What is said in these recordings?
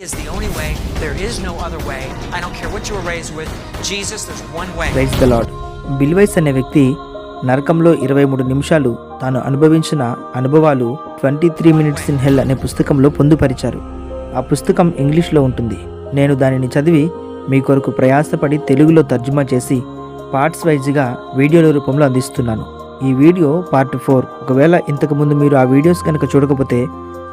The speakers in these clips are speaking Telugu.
is the only way. There is no other way. I don't care what you were raised with. Jesus, there's one way. Praise the Lord Bill Wiese అనే వ్యక్తి నరకంలో ఇరవై మూడు నిమిషాలు తాను అనుభవించిన అనుభవాలు twenty three minutes in hell అనే పుస్తకంలో పొందుపరిచారు ఆ పుస్తకం ఇంగ్లీష్లో ఉంటుంది నేను దానిని చదివి మీ కొరకు ప్రయాసపడి తెలుగులో తర్జుమా చేసి పార్ట్స్ వైజ్గా వీడియోల రూపంలో అందిస్తున్నాను ఈ వీడియో పార్ట్ ఫోర్ ఒకవేళ ఇంతకుముందు మీరు ఆ వీడియోస్ కనుక చూడకపోతే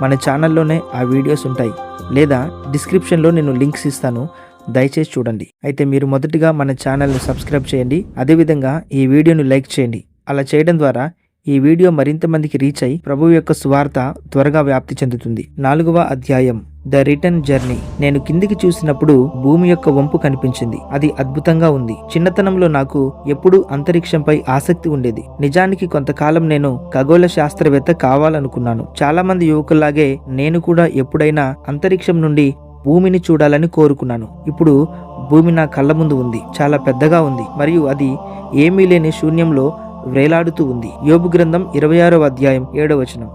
మన ఛానల్లోనే ఆ వీడియోస్ ఉంటాయి. లేదా డిస్క్రిప్షన్లో నేను లింక్స్ ఇస్తాను. దయచేసి చూడండి. అయితే మీరు మొదటిగా మన ఛానల్ను సబ్స్క్రైబ్ చేయండి. అదేవిధంగా ఈ వీడియోను లైక్ చేయండి. అలా చేయడం ద్వారా ఈ వీడియో మరింత మందికి రీచ్ అయి ప్రభువు యొక్క సువార్త త్వరగా వ్యాప్తి చెందుతుంది. నాలుగవ అధ్యాయం. The return journey. నేను కిందికి చూసినప్పుడు భూమి యొక్క వంపు కనిపించింది. అది అద్భుతంగా ఉంది. చిన్నతనంలో నాకు ఎప్పుడూ అంతరిక్షంపై ఆసక్తి ఉండేది. నిజానికి కొంతకాలం నేను ఖగోళ శాస్త్రవేత్త కావాలనుకున్నాను. చాలా మంది యువకుల్లాగే నేను కూడా ఎప్పుడైనా అంతరిక్షం నుండి భూమిని చూడాలని కోరుకున్నాను. ఇప్పుడు భూమి నా కళ్ళ ముందు ఉంది. చాలా పెద్దగా ఉంది. మరియు అది ఏమీ లేని శూన్యంలో వేలాడుతూ ఉంది. యోబు గ్రంథం ఇరవై ఆరవ అధ్యాయం ఏడవచనం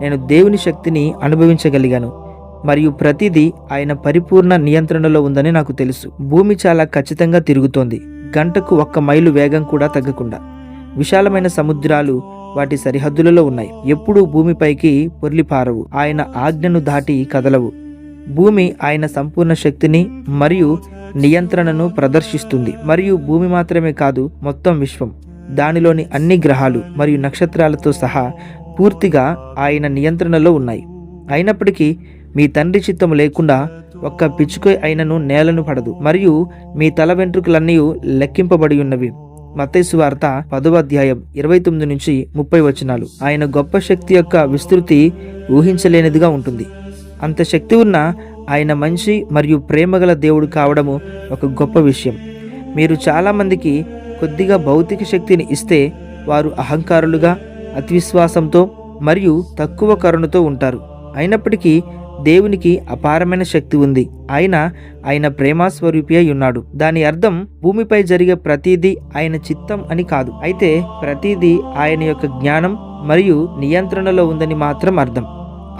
నేను దేవుని శక్తిని అనుభవించగలిగాను. మరియు ప్రతిదీ ఆయన పరిపూర్ణ నియంత్రణలో ఉందని నాకు తెలుసు. భూమి చాలా ఖచ్చితంగా తిరుగుతోంది. గంటకు ఒక్క మైలు వేగం కూడా తగ్గకుండా. విశాలమైన సముద్రాలు వాటి సరిహద్దులలో ఉన్నాయి. ఎప్పుడూ భూమిపైకి పొర్లిపారవు. ఆయన ఆజ్ఞను దాటి కదలవు. భూమి ఆయన సంపూర్ణ శక్తిని మరియు నియంత్రణను ప్రదర్శిస్తుంది. మరియు భూమి మాత్రమే కాదు మొత్తం విశ్వం. దానిలోని అన్ని గ్రహాలు మరియు నక్షత్రాలతో సహా పూర్తిగా ఆయన నియంత్రణలో ఉన్నాయి. అయినప్పటికీ మీ తండ్రి చిత్తము లేకుండా ఒక్క పిచ్చుక అయినను నేలను పడదు. మరియు మీ తల వెంట్రుకలన్నీ లెక్కింపబడి ఉన్నవి. మతేసు వార్త పదవ అధ్యాయం ఇరవై తొమ్మిది నుంచి ముప్పై వచనాలు. ఆయన గొప్ప శక్తి యొక్క విస్తృతి ఊహించలేనిదిగా ఉంటుంది. అంత శక్తి ఉన్న ఆయన మంచి మరియు ప్రేమగల దేవుడు కావడము ఒక గొప్ప విషయం. మీరు చాలామందికి కొద్దిగా భౌతిక శక్తిని ఇస్తే వారు అహంకారులుగా అతివిశ్వాసంతో మరియు తక్కువ కరుణతో ఉంటారు. అయినప్పటికీ దేవునికి అపారమైన శక్తి ఉంది. ఆయన ఆయన ప్రేమాస్వరూపి అయి ఉన్నాడు. దాని అర్థం భూమిపై జరిగే ప్రతిదీ ఆయన చిత్తం అని కాదు. అయితే ప్రతిదీ ఆయన యొక్క జ్ఞానం మరియు నియంత్రణలో ఉందని మాత్రం అర్థం.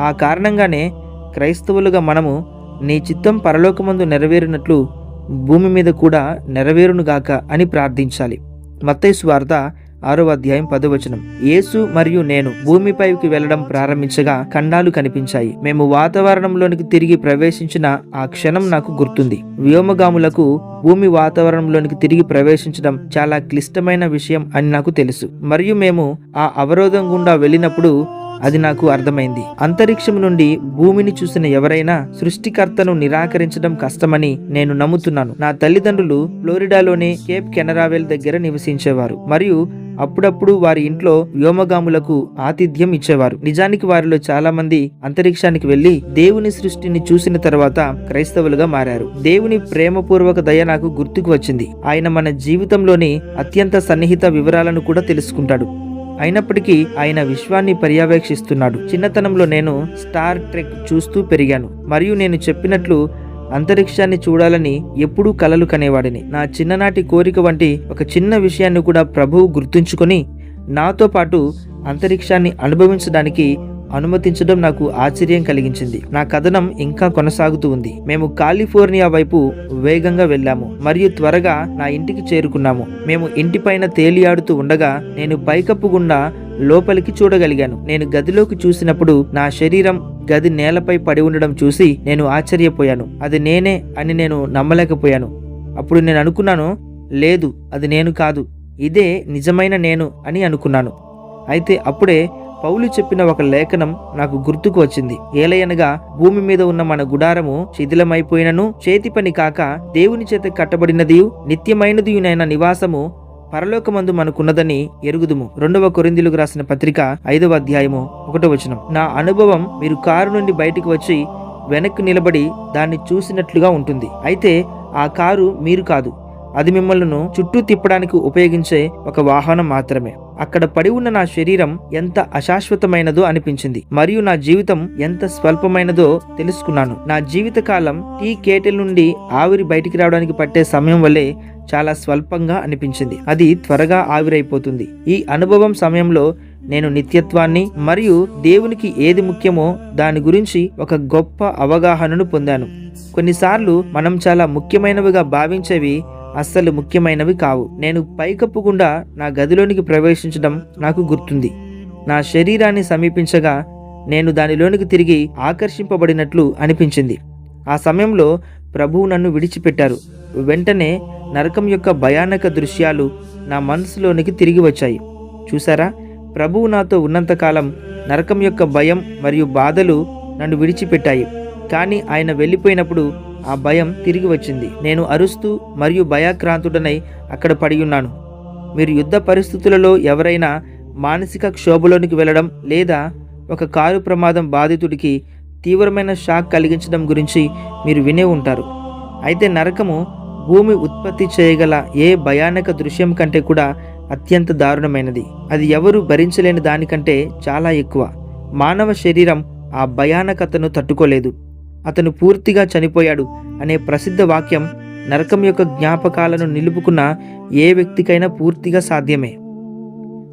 ఆ కారణంగానే క్రైస్తవులుగా మనము నీ చిత్తం పరలోకమందు నెరవేరినట్లు భూమి మీద కూడా నెరవేరునుగాక అని ప్రార్థించాలి. మత్తైసు వార్త ఆరో అధ్యాయం పదవచనం. యేసు మరియు నేను భూమిపైకి వెళ్ళడం ప్రారంభించగా ఖండాలు కనిపించాయి. మేము వాతావరణంలోనికి తిరిగి ప్రవేశించిన ఆ క్షణం నాకు గుర్తుంది. వ్యోమగాములకు భూమి వాతావరణంలోనికి తిరిగి ప్రవేశించడం చాలా క్లిష్టమైన విషయం అని నాకు తెలుసు. మరియు మేము ఆ అవరోధం గుండా వెళ్ళినప్పుడు అది నాకు అర్థమైంది. అంతరిక్షం నుండి భూమిని చూసిన ఎవరైనా సృష్టికర్తను నిరాకరించడం కష్టమని నేను నమ్ముతున్నాను. నా తల్లిదండ్రులు ఫ్లోరిడాలోని కేప్ కెనరావెల్ దగ్గర నివసించేవారు. మరియు అప్పుడప్పుడు వారి ఇంట్లో వ్యోమగాములకు ఆతిథ్యం ఇచ్చేవారు. నిజానికి వారిలో చాలా మంది అంతరిక్షానికి వెళ్ళి దేవుని సృష్టిని చూసిన తర్వాత క్రైస్తవులుగా మారారు. దేవుని ప్రేమపూర్వక దయ నాకు గుర్తుకు వచ్చింది. ఆయన మన జీవితంలోని అత్యంత సన్నిహిత వివరాలను కూడా తెలుసుకుంటాడు. అయినప్పటికీ ఆయన విశ్వాన్ని పర్యవేక్షిస్తున్నాడు. చిన్నతనంలో నేను స్టార్ ట్రెక్ చూస్తూ పెరిగాను. మరియు నేను చెప్పినట్లు అంతరిక్షాన్ని చూడాలని ఎప్పుడూ కలలు కనేవాడిని. నా చిన్ననాటి కోరిక వంటి ఒక చిన్న విషయాన్ని కూడా ప్రభువు గుర్తుంచుకొని నాతో పాటు అంతరిక్షాన్ని అనుభవించడానికి అనుమతించడం నాకు ఆశ్చర్యం కలిగించింది. నా కథనం ఇంకా కొనసాగుతూ ఉంది. మేము కాలిఫోర్నియా వైపు వేగంగా వెళ్ళాము. మరియు త్వరగా నా ఇంటికి చేరుకున్నాము. మేము ఇంటిపైన తేలియాడుతూ ఉండగా నేను పైకప్పు గుండా లోపలికి చూడగలిగాను. నేను గదిలోకి చూసినప్పుడు నా శరీరం గది నేలపై పడి ఉండడం చూసి నేను ఆశ్చర్యపోయాను. అది నేనే అని నేను నమ్మలేకపోయాను. అప్పుడు నేను అనుకున్నాను లేదు అది నేను కాదు. ఇదే నిజమైన నేను అని అనుకున్నాను. అయితే అప్పుడే పౌలు చెప్పిన ఒక లేఖనం నాకు గుర్తుకు వచ్చింది. ఏలయనగా భూమి మీద ఉన్న మన గుడారము శిథిలమైపోయినను చేతి పని కాక దేవుని చేత కట్టబడినది నిత్యమైనదియునైన నివాసము పరలోకమందు మనకున్నదని ఎరుగుదుము. రెండవ కొరిందులకు రాసిన పత్రిక ఐదవ అధ్యాయము ఒకటో వచనం. నా అనుభవం మీరు కారు నుండి బయటికి వచ్చి వెనక్కి నిలబడి దాన్ని చూసినట్లుగా ఉంటుంది. అయితే ఆ కారు మీరు కాదు. అది మిమ్మల్ని చుట్టూ తిప్పడానికి ఉపయోగించే ఒక వాహనం మాత్రమే. అక్కడ పడి ఉన్న నా శరీరం ఎంత అశాశ్వతమైనదో అనిపించింది. మరియు నా జీవితం ఎంత స్వల్పమైనదో తెలుసుకున్నాను. నా జీవిత కాలం టీ కేటెల్ నుండి ఆవిరి బయటికి రావడానికి పట్టే సమయం వల్లే చాలా స్వల్పంగా అనిపించింది. అది త్వరగా ఆవిరైపోతుంది. ఈ అనుభవం సమయంలో నేను నిత్యత్వాన్ని మరియు దేవునికి ఏది ముఖ్యమో దాని గురించి ఒక గొప్ప అవగాహనను పొందాను. కొన్నిసార్లు మనం చాలా ముఖ్యమైనవిగా భావించేవి అస్సలు ముఖ్యమైనవి కావు. నేను పైకప్పు గుండా నా గదిలోనికి ప్రవేశించడం నాకు గుర్తుంది. నా శరీరాన్ని సమీపించగా నేను దానిలోనికి తిరిగి ఆకర్షింపబడినట్లు అనిపించింది. ఆ సమయంలో ప్రభువు నన్ను విడిచిపెట్టారు. వెంటనే నరకం యొక్క భయానక దృశ్యాలు నా మనసులోనికి తిరిగి వచ్చాయి. చూసారా ప్రభువు నాతో ఉన్నంతకాలం నరకం యొక్క భయం మరియు బాధలు నన్ను విడిచిపెట్టాయి. కానీ ఆయన వెళ్ళిపోయినప్పుడు ఆ భయం తిరిగి వచ్చింది. నేను అరుస్తూ మరియు భయాక్రాంతుడనై అక్కడ పడి ఉన్నాను. మీరు యుద్ధ పరిస్థితులలో ఎవరైనా మానసిక క్షోభలోనికి వెళ్ళడం లేదా ఒక కారు ప్రమాదం బాధితుడికి తీవ్రమైన షాక్ కలిగించడం గురించి మీరు వినే ఉంటారు. అయితే నరకము భూమి ఉత్పత్తి చేయగల ఏ భయానక దృశ్యం కంటే కూడా అత్యంత దారుణమైనది. అది ఎవరు భరించలేని దానికంటే చాలా ఎక్కువ. మానవ శరీరం ఆ భయానకతను తట్టుకోలేదు. అతను పూర్తిగా చనిపోయాడు అనే ప్రసిద్ధ వాక్యం నరకం యొక్క జ్ఞాపకాలను నిలుపుకున్న ఏ వ్యక్తికైనా పూర్తిగా సాధ్యమే.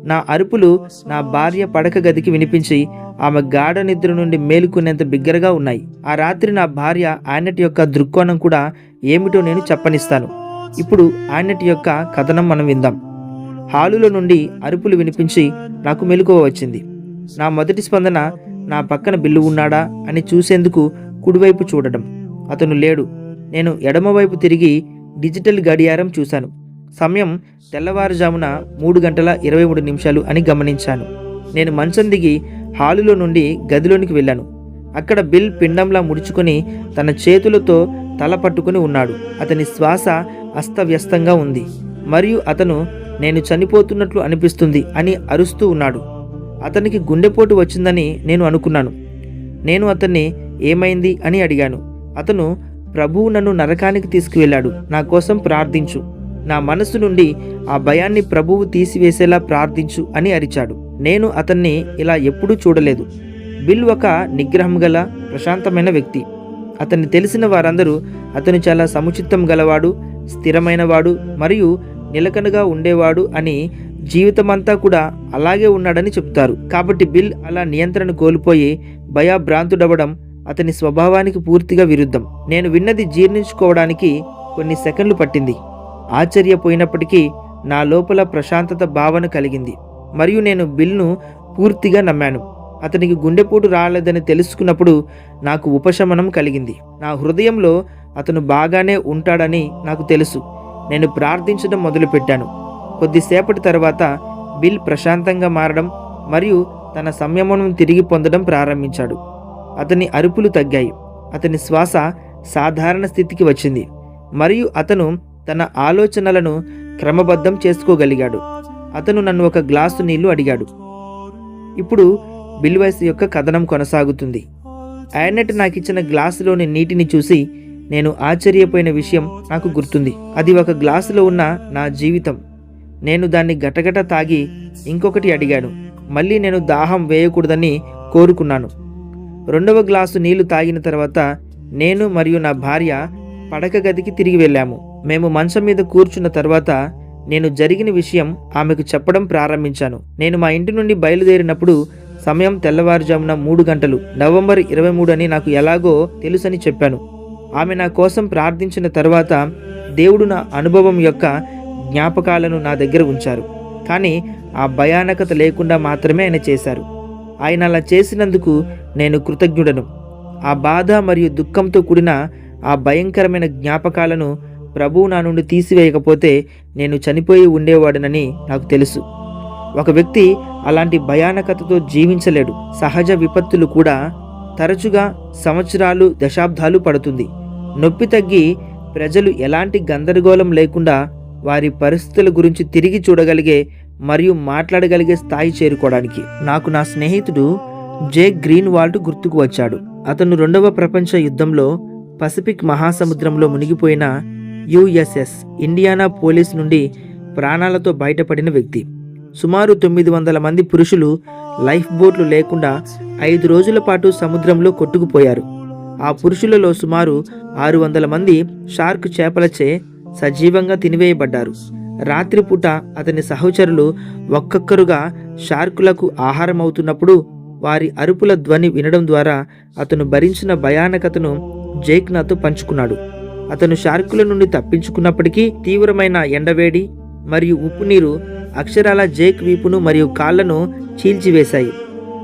నా అరుపులు నా భార్య పడక గదికి వినిపించి ఆమె గాఢ నిద్ర నుండి మేలుకునేంత బిగ్గరగా ఉన్నాయి. ఆ రాత్రి నా భార్య ఆయనటి యొక్క దృక్కోణం కూడా ఏమిటో నేను చెప్పనిస్తాను. ఇప్పుడు ఆయనటి యొక్క కథనం మనం విందాం. హాలులో నుండి అరుపులు వినిపించి నాకు మెలకువ వచ్చింది. నా మొదటి స్పందన నా పక్కన బిల్లు ఉన్నాడా అని చూసేందుకు కుడివైపు చూడటం. అతను లేడు. నేను ఎడమవైపు తిరిగి డిజిటల్ గడియారం చూశాను. సమయం తెల్లవారుజామున మూడు గంటల ఇరవై మూడు నిమిషాలు అని గమనించాను. నేను మంచం దిగి హాలులో నుండి గదిలోనికి వెళ్ళాను. అక్కడ బిల్ పిండంలా ముడుచుకొని తన చేతులతో తల పట్టుకుని ఉన్నాడు. అతని శ్వాస అస్తవ్యస్తంగా ఉంది. మరియు అతను నేను చనిపోతున్నట్లు అనిపిస్తుంది అని అరుస్తూ ఉన్నాడు. అతనికి గుండెపోటు వచ్చిందని నేను అనుకున్నాను. నేను అతన్ని ఏమైంది అని అడిగాను. అతను ప్రభువు నన్ను నరకానికి తీసుకువెళ్ళాడు. నా కోసం ప్రార్థించు. నా మనసు నుండి ఆ భయాన్ని ప్రభువు తీసివేసేలా ప్రార్థించు అని అరిచాడు. నేను అతన్ని ఇలా ఎప్పుడూ చూడలేదు. బిల్ ఒక నిగ్రహం గల ప్రశాంతమైన వ్యక్తి. అతన్ని తెలిసిన వారందరూ అతను చాలా సముచితం గలవాడు స్థిరమైనవాడు మరియు నిలకనగా ఉండేవాడు అని జీవితమంతా కూడా అలాగే ఉన్నాడని చెప్తారు కాబట్టి బిల్ అలా నియంత్రణ కోల్పోయి భయభ్రాంతుడవడం అతని స్వభావానికి పూర్తిగా విరుద్ధం. నేను విన్నది జీర్ణించుకోవడానికి కొన్ని సెకండ్లు పట్టింది. ఆశ్చర్యపోయినప్పటికీ నా లోపల ప్రశాంతత భావన కలిగింది. మరియు నేను బిల్ను పూర్తిగా నమ్మాను. అతనికి గుండెపోటు రాలేదని తెలుసుకున్నప్పుడు నాకు ఉపశమనం కలిగింది. నా హృదయంలో అతను బాగానే ఉంటాడని నాకు తెలుసు. నేను ప్రార్థించడం మొదలుపెట్టాను. కొద్దిసేపటి తర్వాత బిల్ ప్రశాంతంగా మారడం మరియు తన సంయమనం తిరిగి పొందడం ప్రారంభించాడు. అతని అరుపులు తగ్గాయి. అతని శ్వాస సాధారణ స్థితికి వచ్చింది. మరియు అతను తన ఆలోచనలను క్రమబద్ధం చేసుకోగలిగాడు. అతను నన్ను ఒక గ్లాసు నీళ్ళు అడిగాడు. ఇప్పుడు బిల్వైస్ యొక్క కథనం కొనసాగుతుంది. ఆయనట్ నాకు ఇచ్చిన గ్లాసులోని నీటిని చూసి నేను ఆశ్చర్యపోయిన విషయం నాకు గుర్తుంది. అది ఒక గ్లాసులో ఉన్న నా జీవితం. నేను దాన్ని గటగట తాగి ఇంకొకటి అడిగాను. మళ్ళీ నేను దాహం వేయకూడదని కోరుకున్నాను. రెండవ గ్లాసు నీళ్ళు తాగిన తర్వాత నేను మరియు నా భార్య పడక గదికి తిరిగి వెళ్ళాము. మేము మంచం మీద కూర్చున్న తర్వాత నేను జరిగిన విషయం ఆమెకు చెప్పడం ప్రారంభించాను. నేను మా ఇంటి నుండి బయలుదేరినప్పుడు సమయం తెల్లవారుజామున మూడు గంటలు నవంబర్ ఇరవై మూడు అని నాకు ఎలాగో తెలుసని చెప్పాను. ఆమె నా కోసం ప్రార్థించిన తర్వాత దేవుడు నా అనుభవం యొక్క జ్ఞాపకాలను నా దగ్గర ఉంచారు. కానీ ఆ భయానకత లేకుండా మాత్రమే ఆయన చేశారు. ఆయన అలా చేసినందుకు నేను కృతజ్ఞుడను. ఆ బాధ మరియు దుఃఖంతో కూడిన ఆ భయంకరమైన జ్ఞాపకాలను ప్రభువు నా నుండి తీసివేయకపోతే నేను చనిపోయి ఉండేవాడనని నాకు తెలుసు. ఒక వ్యక్తి అలాంటి భయానకతతో జీవించలేడు. సహజ విపత్తులు కూడా తరచుగా సంవత్సరాలు దశాబ్దాలు పడుతుంది. నొప్పి తగ్గి ప్రజలు ఎలాంటి గందరగోళం లేకుండా వారి పరిస్థితుల గురించి తిరిగి చూడగలిగే మరియు మాట్లాడగలిగే స్థాయి చేరుకోవడానికి. నాకు నా స్నేహితుడు జే గ్రీన్ వాల్ట్ గుర్తుకు వచ్చాడు. అతను రెండవ ప్రపంచ యుద్ధంలో పసిఫిక్ మహాసముద్రంలో మునిగిపోయిన యుఎస్ఎస్ ఇండియానా పోలీస్ నుండి ప్రాణాలతో బయటపడిన వ్యక్తి. సుమారు తొమ్మిది వందల మంది పురుషులు లైఫ్ బోట్లు లేకుండా ఐదు రోజుల పాటు సముద్రంలో కొట్టుకుపోయారు. ఆ పురుషులలో సుమారు ఆరు వందల మంది షార్క్ చేపలచే సజీవంగా తినివేయబడ్డారు. రాత్రిపూట అతని సహచరులు ఒక్కొక్కరుగా షార్కులకు ఆహారం అవుతున్నప్పుడు వారి అరుపుల ధ్వని వినడం ద్వారా అతను భరించిన భయానకతను జేక్ నాతో పంచుకున్నాడు. అతను షార్కుల నుండి తప్పించుకున్నప్పటికీ తీవ్రమైన ఎండవేడి మరియు ఉప్పు నీరు అక్షరాల జేక్ వీపును మరియు కాళ్ళను చీల్చివేశాయి.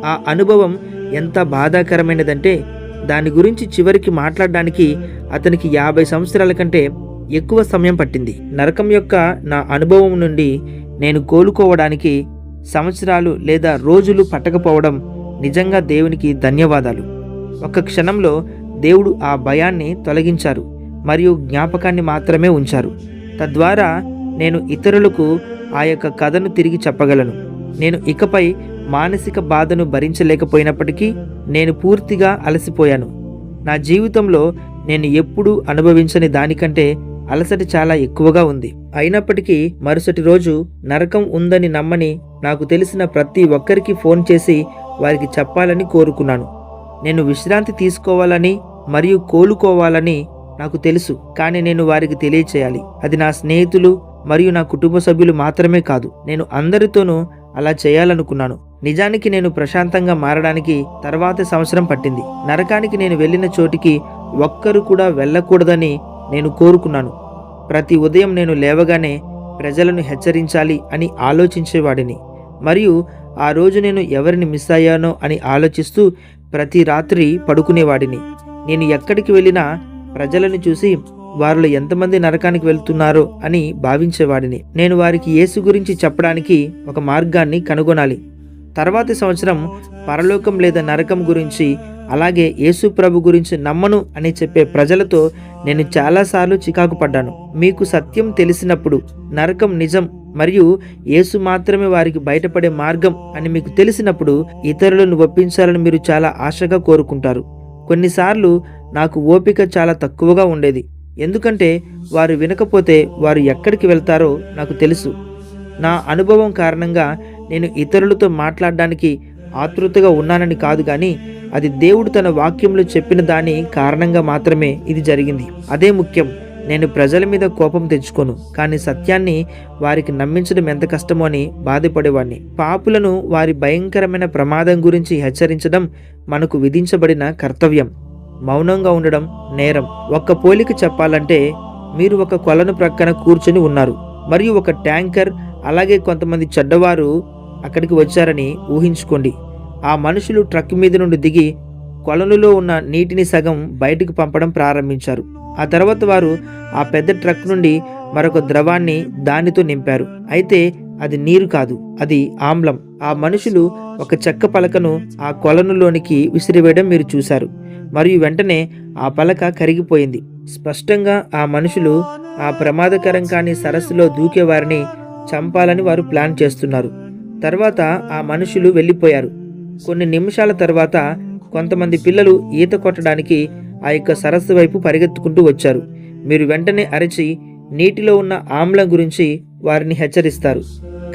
ఆ అనుభవం ఎంత బాధాకరమైనదంటే దాని గురించి చివరికి మాట్లాడడానికి అతనికి యాభై సంవత్సరాల కంటే ఎక్కువ సమయం పట్టింది. నరకం యొక్క నా అనుభవం నుండి నేను కోలుకోవడానికి సంవత్సరాలు లేదా రోజులు పట్టకపోవడం నిజంగా దేవునికి ధన్యవాదాలు. ఒక క్షణంలో దేవుడు ఆ భయాన్ని తొలగించారు మరియు జ్ఞాపకాన్ని మాత్రమే ఉంచారు. తద్వారా నేను ఇతరులకు ఆ యొక్క కథను తిరిగి చెప్పగలను. నేను ఇకపై మానసిక బాధను భరించలేకపోయినప్పటికీ నేను పూర్తిగా అలసిపోయాను. నా జీవితంలో నేను ఎప్పుడూ అనుభవించని దానికంటే అలసట చాలా ఎక్కువగా ఉంది. అయినప్పటికీ మరుసటి రోజు నరకం ఉందని నమ్మని నాకు తెలిసిన ప్రతి ఒక్కరికి ఫోన్ చేసి వారికి చెప్పాలని కోరుకున్నాను. నేను విశ్రాంతి తీసుకోవాలని మరియు కోలుకోవాలని నాకు తెలుసు. కానీ నేను వారికి తెలియచేయాలి. అది నా స్నేహితులు మరియు నా కుటుంబ సభ్యులు మాత్రమే కాదు. నేను అందరితోనూ అలా చేయాలనుకున్నాను. నిజానికి నేను ప్రశాంతంగా మారడానికి తర్వాత సంవత్సరం పట్టింది. నరకానికి నేను వెళ్ళిన చోటికి ఒక్కరు కూడా వెళ్ళకూడదని నేను కోరుకున్నాను. ప్రతి ఉదయం నేను లేవగానే ప్రజలను హెచ్చరించాలి అని ఆలోచించేవాడిని. మరియు ఆ రోజు నేను ఎవరిని మిస్ అయ్యానో అని ఆలోచిస్తూ ప్రతి రాత్రి పడుకునేవాడిని. నేను ఎక్కడికి వెళ్ళినా ప్రజలను చూసి వారిలో ఎంతమంది నరకానికి వెళ్తున్నారో అని భావించేవాడిని. నేను వారికి యేసు గురించి చెప్పడానికి ఒక మార్గాన్ని కనుగొనాలి. తర్వాతి సంవత్సరం పరలోకం లేదా నరకం గురించి అలాగే యేసు ప్రభు గురించి నమ్మను అని చెప్పే ప్రజలతో నేను చాలాసార్లు చికాకు పడ్డాను. మీకు సత్యం తెలిసినప్పుడు నరకం నిజం మరియు యేసు మాత్రమే వారికి బయటపడే మార్గం అని మీకు తెలిసినప్పుడు ఇతరులను ఒప్పించాలని మీరు చాలా ఆశగా కోరుకుంటారు. కొన్నిసార్లు నాకు ఓపిక చాలా తక్కువగా ఉండేది. ఎందుకంటే వారు వినకపోతే వారు ఎక్కడికి వెళ్తారో నాకు తెలుసు. నా అనుభవం కారణంగా నేను ఇతరులతో మాట్లాడడానికి ఆతృతగా ఉన్నానని కాదు కానీ అది దేవుడు తన వాక్యంలో చెప్పిన దాని కారణంగా మాత్రమే ఇది జరిగింది. అదే ముఖ్యం నేను ప్రజల మీద కోపం తెచ్చుకోను కానీ సత్యాన్ని వారికి నమ్మించడం ఎంత కష్టమో అని బాధపడేవాడిని పాపులను వారి భయంకరమైన ప్రమాదం గురించి హెచ్చరించడం మనకు విధించబడిన కర్తవ్యం. మౌనంగా ఉండడం నేరం. ఒక్క పోలిక చెప్పాలంటే మీరు ఒక కొలను ప్రక్కన కూర్చొని ఉన్నారు మరియు ఒక ట్యాంకర్ అలాగే కొంతమంది చెడ్డవారు అక్కడికి వచ్చారని ఊహించుకోండి. ఆ మనుషులు ట్రక్ మీద నుండి దిగి కొలనులో ఉన్న నీటిని సగం బయటకు పంపడం ప్రారంభించారు. ఆ తర్వాత వారు ఆ పెద్ద ట్రక్ నుండి మరొక ద్రవాన్ని దానితో నింపారు. అయితే అది నీరు కాదు అది ఆమ్లం. ఆ మనుషులు ఒక చెక్క పలకను ఆ కొలనులోనికి విసిరివేయడం మీరు చూశారు. మరియు వెంటనే ఆ పలక కరిగిపోయింది. స్పష్టంగా ఆ మనుషులు ఆ ప్రమాదకరం కాని సరస్సులో దూకే వారిని చంపాలని వారు ప్లాన్ చేస్తున్నారు. తర్వాత ఆ మనుషులు వెళ్ళిపోయారు. కొన్ని నిమిషాల తర్వాత కొంతమంది పిల్లలు ఈత కొట్టడానికి ఆ యొక్క సరస్సు వైపు పరిగెత్తుకుంటూ వచ్చారు. మీరు వెంటనే అరచి నీటిలో ఉన్న ఆమ్లం గురించి వారిని హెచ్చరిస్తారు.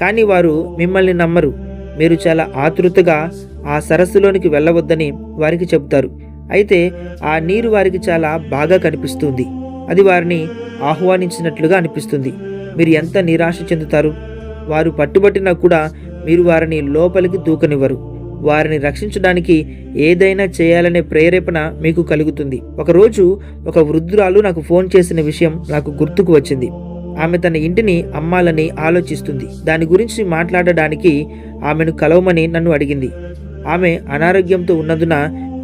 కానీ వారు మిమ్మల్ని నమ్మరు. మీరు చాలా ఆతృతగా ఆ సరస్సులోనికి వెళ్ళవద్దని వారికి చెబుతారు. అయితే ఆ నీరు వారికి చాలా బాగా కనిపిస్తుంది. అది వారిని ఆహ్వానించినట్లుగా అనిపిస్తుంది. మీరు ఎంత నిరాశ చెందుతారు? వారు పట్టుబట్టినా కూడా మీరు వారిని లోపలికి దూకనివ్వరు. వారిని రక్షించడానికి ఏదైనా చేయాలనే ప్రేరేపణ మీకు కలుగుతుంది. ఒకరోజు ఒక వృద్ధురాలు నాకు ఫోన్ చేసిన విషయం నాకు గుర్తుకు వచ్చింది. ఆమె తన ఇంటిని అమ్మాలని ఆలోచిస్తుంది. దాని గురించి మాట్లాడడానికి ఆమెను కలవమని నన్ను అడిగింది. ఆమె అనారోగ్యంతో ఉన్నందున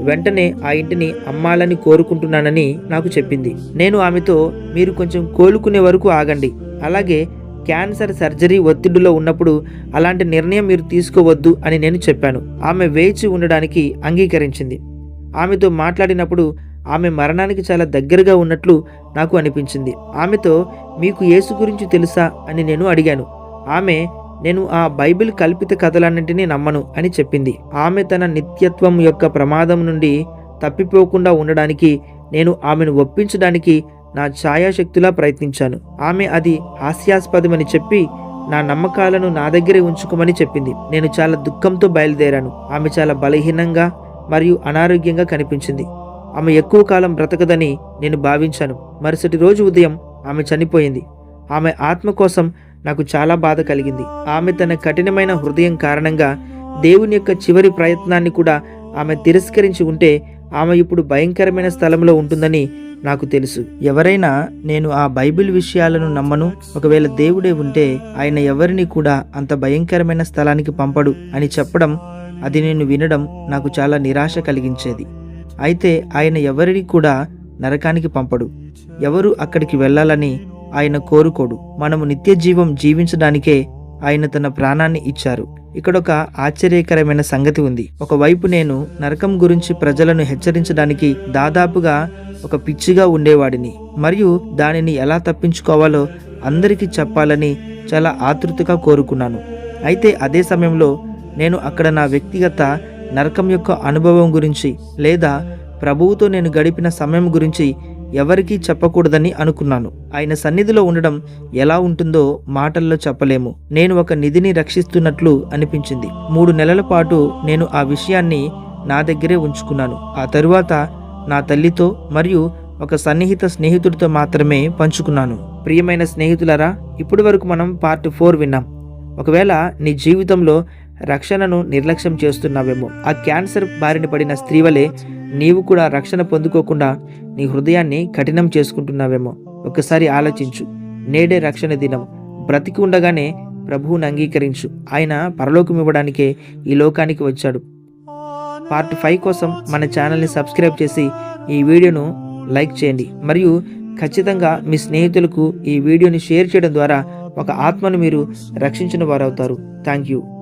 వెంటనే ఆ ఇంటిని అమ్మాలని కోరుకుంటున్నానని నాకు చెప్పింది. నేను ఆమెతో మీరు కొంచెం కోలుకునే వరకు ఆగండి. అలాగే క్యాన్సర్ సర్జరీ ఒత్తిడిలో ఉన్నప్పుడు అలాంటి నిర్ణయం మీరు తీసుకోవద్దు అని నేను చెప్పాను. ఆమె వేచి ఉండడానికి అంగీకరించింది. ఆమెతో మాట్లాడినప్పుడు ఆమె మరణానికి చాలా దగ్గరగా ఉన్నట్లు నాకు అనిపించింది. ఆమెతో మీకు యేసు గురించి తెలుసా? అని నేను అడిగాను. ఆమె నేను ఆ బైబిల్ కల్పిత కథలన్నింటినీ నమ్మను అని చెప్పింది. ఆమె తన నిత్యత్వం యొక్క ప్రమాదం నుండి తప్పిపోకుండా ఉండడానికి నేను ఆమెను ఒప్పించడానికి నా ఛాయాశక్తులా ప్రయత్నించాను. ఆమె అది హాస్యాస్పదమని చెప్పి నా నమ్మకాలను నా దగ్గరే ఉంచుకోమని చెప్పింది. నేను చాలా దుఃఖంతో బయలుదేరాను. ఆమె చాలా బలహీనంగా మరియు అనారోగ్యంగా కనిపించింది. ఆమె ఎక్కువ కాలం బ్రతకదని నేను భావించాను. మరుసటి రోజు ఉదయం ఆమె చనిపోయింది. ఆమె ఆత్మ కోసం నాకు చాలా బాధ కలిగింది. ఆమె తన కఠినమైన హృదయం కారణంగా దేవుని యొక్క చివరి ప్రయత్నాన్ని కూడా ఆమె తిరస్కరించి ఉంటే ఆమె ఇప్పుడు భయంకరమైన స్థలంలో ఉంటుందని నాకు తెలుసు. ఎవరైనా నేను ఆ బైబిల్ విషయాలను నమ్మను. ఒకవేళ దేవుడే ఉంటే ఆయన ఎవరిని కూడా అంత భయంకరమైన స్థలానికి పంపడు అని చెప్పడం అది నేను వినడం నాకు చాలా నిరాశ కలిగించేది. అయితే ఆయన ఎవరిని కూడా నరకానికి పంపడు. ఎవరు అక్కడికి వెళ్ళాలని ఆయన కోరుకోడు. మనము నిత్య జీవం జీవించడానికే ఆయన తన ప్రాణాన్ని ఇచ్చారు. ఇక్కడ ఒక ఆశ్చర్యకరమైన సంగతి ఉంది. ఒకవైపు నేను నరకం గురించి ప్రజలను హెచ్చరించడానికి దాదాపుగా ఒక పిచ్చిగా ఉండేవాడిని. మరియు దానిని ఎలా తప్పించుకోవాలో అందరికీ చెప్పాలని చాలా ఆతృతగా కోరుకున్నాను. అయితే అదే సమయంలో నేను అక్కడ నా వ్యక్తిగత నరకం యొక్క అనుభవం గురించి లేదా ప్రభువుతో నేను గడిపిన సమయం గురించి ఎవరికీ చెప్పకూడదని అనుకున్నాను. ఆయన సన్నిధిలో ఉండడం ఎలా ఉంటుందో మాటల్లో చెప్పలేము. నేను ఒక నిధిని రక్షిస్తున్నట్లు అనిపించింది. మూడు నెలల పాటు నేను ఆ విషయాన్ని నా దగ్గరే ఉంచుకున్నాను. ఆ తరువాత నా తల్లితో మరియు ఒక సన్నిహిత స్నేహితుడితో మాత్రమే పంచుకున్నాను. ప్రియమైన స్నేహితులరా ఇప్పటి వరకు మనం పార్ట్ ఫోర్ విన్నాం. ఒకవేళ నీ జీవితంలో రక్షణను నిర్లక్ష్యం చేస్తున్నావేమో ఆ క్యాన్సర్ బారిన పడిన స్త్రీ వలె నీవు కూడా రక్షణ పొందుకోకుండా నీ హృదయాన్ని కఠినం చేసుకుంటున్నావేమో ఒకసారి ఆలోచించు. నేడే రక్షణ దినం. బ్రతికి ఉండగానే ప్రభువుని అంగీకరించు. ఆయన పరలోకం ఇవ్వడానికే ఈ లోకానికి వచ్చాడు. పార్ట్ ఫైవ్ కోసం మన ఛానల్ని సబ్స్క్రైబ్ చేసి ఈ వీడియోను లైక్ చేయండి. మరియు ఖచ్చితంగా మీ స్నేహితులకు ఈ వీడియోని షేర్ చేయడం ద్వారా ఒక ఆత్మను మీరు రక్షించిన వారవుతారు. Thank you.